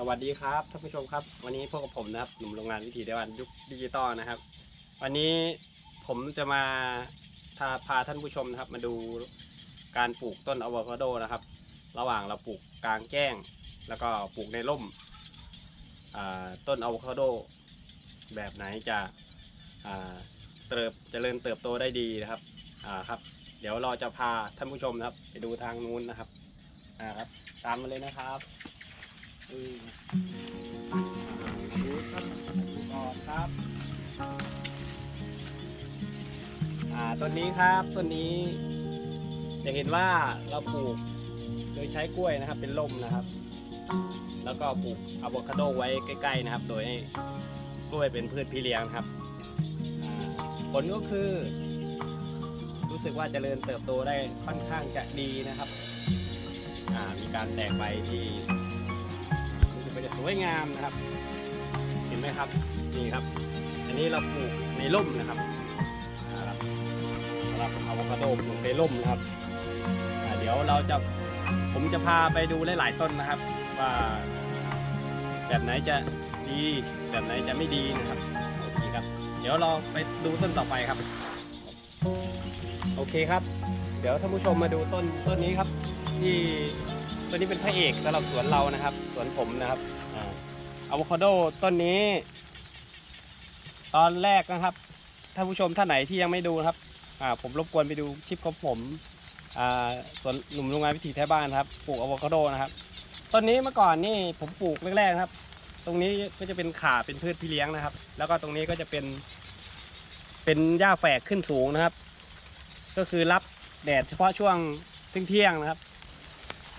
สวัสดีครับท่านผู้ชมครับ วันนี้พวกบผมนะครับหนุ่มโรงงานวิถีเดวันยุคดิจิตอลนะครับ วันนี้ผมจะมาพาพาท่านผู้ชมนะครับ มาดูการปลูกต้นอะโวคาโดนะครับ ระหว่างเราปลูกกลางแจ้ง แล้วก็ปลูกในร่มต้นอะโวคาโดแบบไหนจะเติบเจริญเติบโตได้ดีนะครับครับ เดี๋ยวเราจะพาท่านผู้ชมนะครับ ไปดูทางนู้นนะครับครับ ตามมาเลยนะครับ ดูต้นดูก่อนครับอ่าต้นนี้ครับต้นนี้ จะเห็นว่าเราปลูกโดยใช้กล้วยนะครับ เป็นร่มนะครับ แล้วก็ปลูกอะโวคาโดไว้ใกล้ ๆนะครับ โดยให้กล้วยเป็นพืชพี่เลี้ยงครับผลก็คือ รู้สึกว่าเจริญเติบโตได้ค่อนข้างจะดีนะครับมีการแตกใบที่ กว่าจะสวยงามนะครับ เห็นไหมครับนี่ครับ อันนี้เราปลูกในร่มนะครับอ่าครับสำหรับอะโวคาโดปลูกในร่มนะครับเดี๋ยวเราจะผมจะพาไปดูหลาย ๆ ต้นนะครับ ว่าแบบไหนจะดีแบบไหนจะไม่ดีนะครับโอเคครับ เดี๋ยวเราไปดูต้นต่อไปครับ โอเคครับ เดี๋ยวท่านผู้ชมมาดูต้นต้นนี้ครับที่ ต้นนี้เป็นพระเอกสำหรับสวนเรานะครับ สวนผมนะครับอะโวคาโดต้นนี้ ตอนแรกนะครับท่านผู้ชมท่านไหนที่ยังไม่ดูครับผมรบกวนไปดูคลิปของผมสวนหนุ่มโรงงานวิถีแท้บ้านครับปลูกอะโวคาโดนะครับต้นนี้เมื่อก่อนนี่ผมปลูกแรกๆครับ ตรงนี้ก็จะเป็นขาเป็นพืชพี่เลี้ยงนะครับ แล้วก็ตรงนี้ก็จะเป็น เป็นหญ้าแฝกขึ้นสูงนะครับ ก็คือรับแดดเฉพาะช่วงเที่ยงๆนะครับ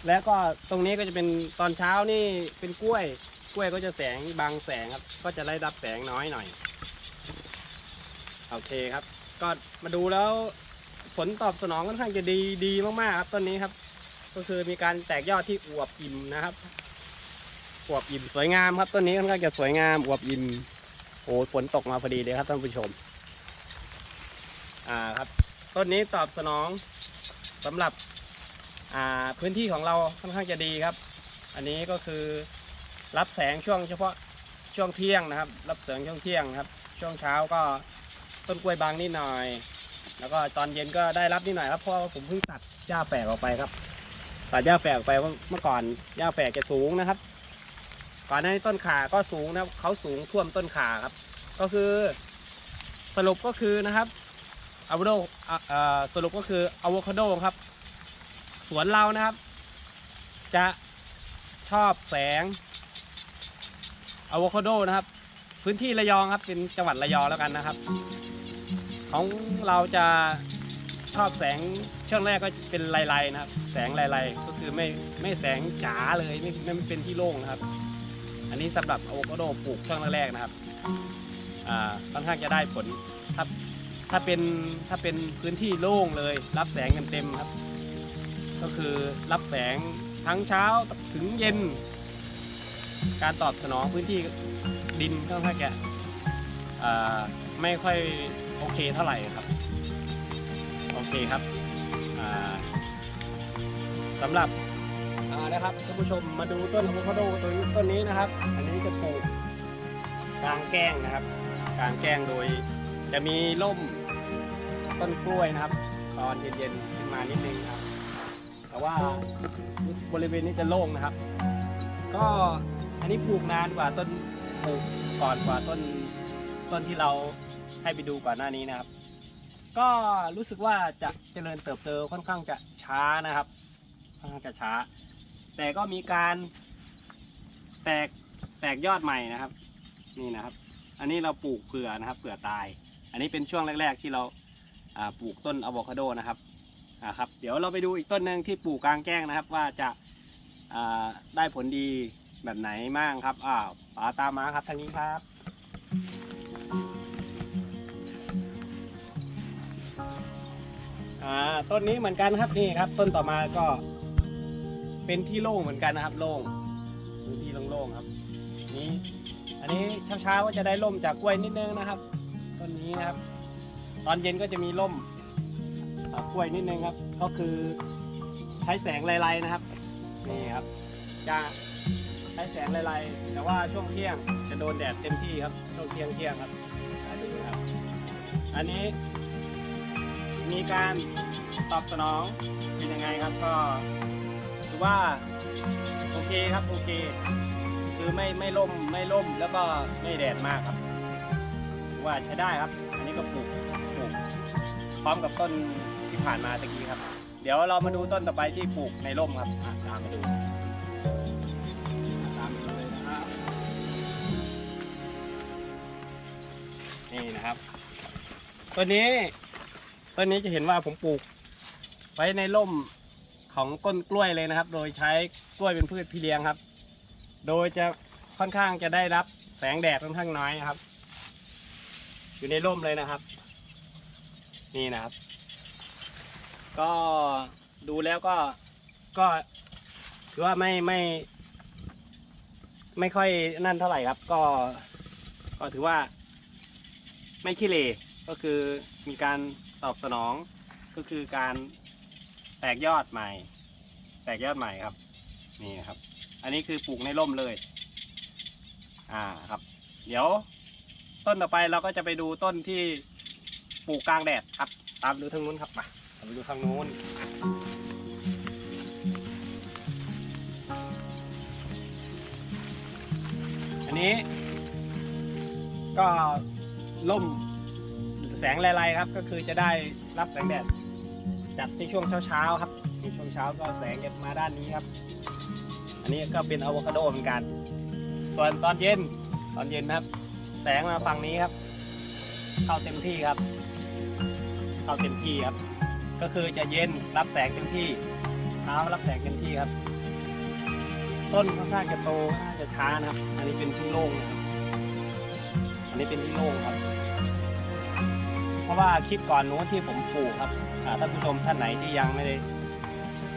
แล้วก็ตรงนี้ก็จะเป็นตอนเช้านี่เป็นกล้วย กล้วยก็จะแสงบางแสงครับ ก็จะได้รับแสงน้อยหน่อย โอเคครับ ก็มาดูแล้วผลตอบสนองค่อนข้างจะดีดีมากๆครับต้นนี้ครับ ก็คือมีการแตกยอดที่อวบอิ่มนะครับ อวบอิ่มสวยงามครับต้นนี้ค่อนข้างจะสวยงามอวบอิ่มโอ้ฝนตกมาพอดีเลยครับท่านผู้ชม อ่าครับต้นนี้ตอบสนองสำหรับ พื้นที่ของเราค่อนข้างจะดีครับ อันนี้ก็คือรับแสงช่วงเฉพาะช่วงเที่ยงนะครับ รับแสงช่วงเที่ยงครับ ช่วงเช้าก็ต้นกล้วยบางนิดหน่อย แล้วก็ตอนเย็นก็ได้รับนิดหน่อยครับเพราะว่าผมเพิ่งตัดหญ้าแฝกออกไปครับ ตัดหญ้าแฝกออกไปเมื่อก่อนหญ้าแฝกจะสูงนะครับ ก่อนหน้านี้ต้นขาก็สูงนะครับเขาสูงท่วมต้นขาครับ ก็คือสรุปก็คือนะครับอะโวคาโดสรุปก็คืออะโวคาโดครับ สวนเรานะครับ จะชอบแสงอะโวคาโดนะครับ พื้นที่ระยองครับเป็นจังหวัดระยองแล้วกันนะครับ ของเราจะชอบแสงช่วงแรกก็เป็นลายๆนะครับ แสงลายๆก็คือไม่ไม่แสงจ๋าเลยไม่ไม่เป็นที่โล่งนะครับ อันนี้สำหรับอะโวคาโดปลูกช่วงแรกๆนะครับอ่าค่อนข้างจะได้ผลถ้าถ้าเป็นถ้าเป็นพื้นที่โล่งเลย รับแสงเต็มครับ ก็คือรับแสงทั้งเช้าถึงเย็น การตอบสนองพื้นที่ดินค่อนข้างจะอ่ไม่ค่อยโอเคเท่าไหร่ครับ โอเคครับสำหรับนะครับท่านผู้ชมมาดูต้นอะโวคาโดตัวนี้ต้นนี้นะครับ อันนี้จะปลูกกลางแก้งนะครับ กลางแก้งโดยจะมีร่มต้นกล้วยนะครับ ตอนเย็นๆขึ้นมานิดนึงครับ แต่ว่าบริเวณนี้จะโล่งนะครับ ก็อันนี้ปลูกนานกว่าต้นปลูกก่อนกว่าต้นต้นที่เราให้ไปดูก่อนหน้านี้นะครับ ก็รู้สึกว่าจะเจริญเติบโตค่อนข้างจะช้านะครับค่อนข้างจะช้า แต่ก็มีการแตกแตกยอดใหม่นะครับ นี่นะครับ อันนี้เราปลูกเผื่อนะครับเผื่อตาย อันนี้เป็นช่วงแรก ๆ ที่เราอ่าปลูกต้นอะโวคาโดนะครับ อ่าครับเดี๋ยวเราไปดูอีกต้นหนึ่งที่ปลูกกลางแจ้งนะครับ ว่าจะอ่าได้ผลดีแบบไหนบ้างครับอ้าวป๋าตามมาครับทางนี้ครับอ่าต้นนี้เหมือนกันครับนี่ครับ ต้นต่อมาก็ เป็นที่โล่งเหมือนกันนะครับ โล่งพื้นที่โล่งๆครับ นี่อันนี้เช้าๆก็จะได้ร่มจากกล้วยนิดนึงนะครับต้นนี้นะครับ ตอนเย็นก็จะมีร่ม กล้วยนิดนึงครับ ก็คือใช้แสงไลๆนะครับนี่ครับจะใช้แสแสงลายๆแต่ว่าช่วงเที่ยงจะโดนแดดเต็มที่ครับ ช่วงเที่ยงเที่ยงครับดูครับ อันนี้ มีการตอบสนองเป็นยังไงครับก็ถือว่าโอเคครับโอเค คือไม่ไม่ล่มไม่ล่มแล้วก็ไม่แดดมากครับว่าใช้ได้ครับ อันนี้ก็ปลูกปลูกพร้อมกับต้น ที่ผ่านมาตะกี้ครับ เดี๋ยวเรามาดูต้นต่อไปที่ปลูกในร่มครับอะตามมาดูตามมาเลยนะครับนี่นะครับต้นนี้ต้นนี้จะเห็นว่าผมปลูก ไว้ในร่มของต้นกล้วยเลยนะครับ โดยใช้กล้วยเป็นพืชพี่เลี้ยงครับ โดยจะค่อนข้างจะได้รับแสงแดดค่อนข้างน้อยนะครับ อยู่ในร่มเลยนะครับ นี่นะครับ ก็ดูแล้วก็ก็ถือว่าไม่ไม่ ไม่ค่อยนั่นเท่าไหร่ครับ ก็ ก็ถือว่า ไม่ขี้เหร่ก็คือมีการตอบสนองก็คือการแตกยอดใหม่ แตกยอดใหม่ครับ นี่ครับ อันนี้คือปลูกในร่มเลย อ่าครับ เดี๋ยว ต้นต่อไปเราก็จะไปดูต้นที่ปลูกกลางแดดครับ ตามดูทางนู้นครับมา ไปดูทางนู้นอันนี้ ก็ล่มแสงลายๆครับ ก็คือจะได้รับแสงแดดจัดในช่วงเช้าๆครับในช่วงเช้าก็แสงจะมาด้านนี้ครับ อันนี้ก็เป็นอะโวคาโดเหมือนกัน ส่วนตอนเย็นตอนเย็นนะครับ แสงมาฝั่งนี้ครับ เข้าเต็มที่ครับ เข้าเต็มที่ครับ ก็คือจะเย็นรับแสงเต็มที่เช้ารับแสงเต็มที่ครับ ต้นค่อนข้างจะโตค่อนข้างจะช้านะครับ อันนี้เป็นที่โล่งนะครับอันนี้เป็นที่โล่งครับ เพราะว่าคลิปก่อนนู้นที่ผมปลูกครับอ่าท่านผู้ชมท่านไหนที่ยังไม่ได้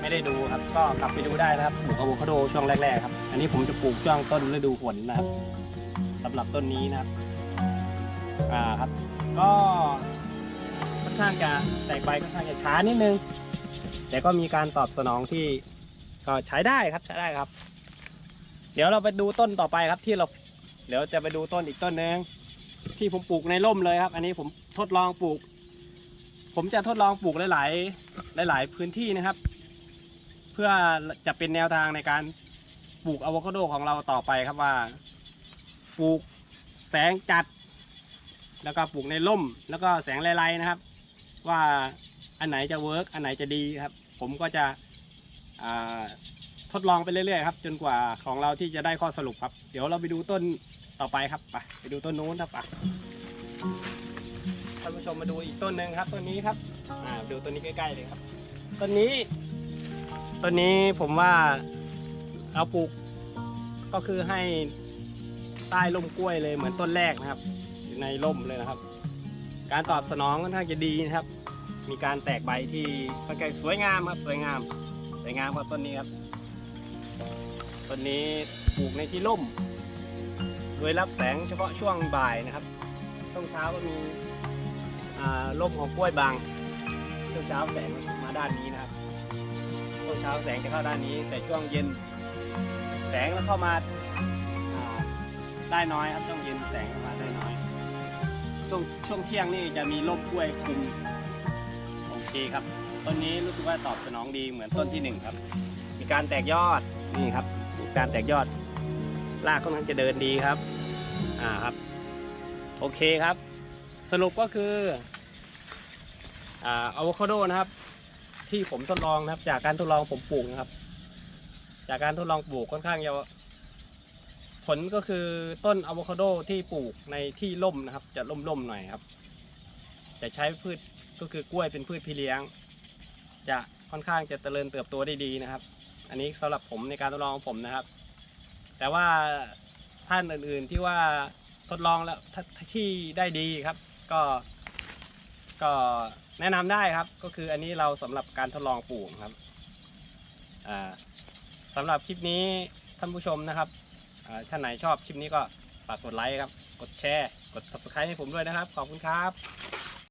ไม่ได้ดูครับ ก็กลับไปดูได้นะครับปลูกอะโวคาโดช่วงแรกๆครับ อันนี้ผมจะปลูกช่วงต้นฤดูฝนนะครับสำหรับต้นนี้นะครับ อ่าครับ ก็ อนข้างจะแตกใบค่อนข้างจะช้านิดนึง แต่ก็มีการตอบสนองที่ก็ใช้ได้ครับใช้ได้ครับ เดี๋ยวเราไปดูต้นต่อไปครับที่เราเดี๋ยวจะไปดูต้นอีกต้นหนึ่งที่ผมปลูกในร่มเลยครับ อันนี้ผมทดลองปลูก ผมจะทดลองปลูกหลาย ๆ หลาย ๆ พื้นที่นะครับ เพื่อจะเป็นแนวทางในการปลูกอะโวคาโดของเราต่อไปครับว่าปลูกแสงจัด แล้วก็ปลูกในร่ม แล้วก็แสงไล่ๆนะครับ ว่าอันไหนจะเวิร์กอันไหนจะดีครับ ผมก็จะทดลองไปเรื่อยๆครับ จนกว่าของเราที่จะได้ข้อสรุปครับ เดี๋ยวเราไปดูต้นต่อไปครับไปไปดูต้นนู้นครับไปท่านผู้ชมมาดูอีกต้นหนึ่งครับต้นนี้ครับอ่าดูต้นนี้ใกล้ๆเลยครับต้นนี้ต้นนี้ผมว่าเราปลูกก็คือให้ใต้ร่มกล้วยเลยเหมือนต้นแรกนะครับ อยู่ในร่มเลยนะครับ การตอบสนองค่อนข้างจะดีนะครับ มีการแตกใบที่ค่อนข้างสวยงามครับสวยงาม สวยงามครับต้นนี้ครับต้นนี้ปลูกในที่ร่ม โดยรับแสงเฉพาะช่วงบ่ายนะครับ ช่วงเช้าก็มีร่มของกล้วยบางช่วงเช้าแสงมาด้านนี้นะครับช่วงเช้าแสงจะเข้าด้านนี้ แต่ช่วงเย็นแสงแล้วเข้ามาาได้น้อยครับช่วงเย็นแสงเข้ามาได้น้อย ช่วงช่วงเที่ยงนี่จะมีร่มกล้วยคลุมโอเคครับ ต้นนี้รู้สึกว่าตอบสนองดีเหมือนต้นที่หนึ่งครับ มีการแตกยอดนี่ครับมีการแตกยอดรากค่อนข้างจะเดินดีครับ อ่าครับ โอเคครับ สรุปก็คืออ่าอะโวคาโดนะครับ ที่ผมทดลองนะครับ จากการทดลองผมปลูกนะครับ จากการทดลองปลูกค่อนข้างจะ ผลก็คือต้นอะโวคาโดที่ปลูกในที่ร่มนะครับ จะร่มๆหน่อยครับ จะใช้พืชก็คือกล้วยเป็นพืชพี่เลี้ยง จะค่อนข้างจะเจริญเติบโตได้ดีนะครับ อันนี้สำหรับผมในการทดลองของผมนะครับ แต่ว่าท่านอื่นๆที่ว่าทดลองแล้วที่ได้ดีครับ ก็ก็แนะนำได้ครับ ก็คืออันนี้เราสำหรับการทดลองปลูกครับอ่าสำหรับคลิปนี้ท่านผู้ชมนะครับ ท่านไหนชอบคลิปนี้ก็ฝากกดไลค์ครับ กดแชร์ กด subscribe ให้ผมด้วยนะครับ ขอบคุณครับ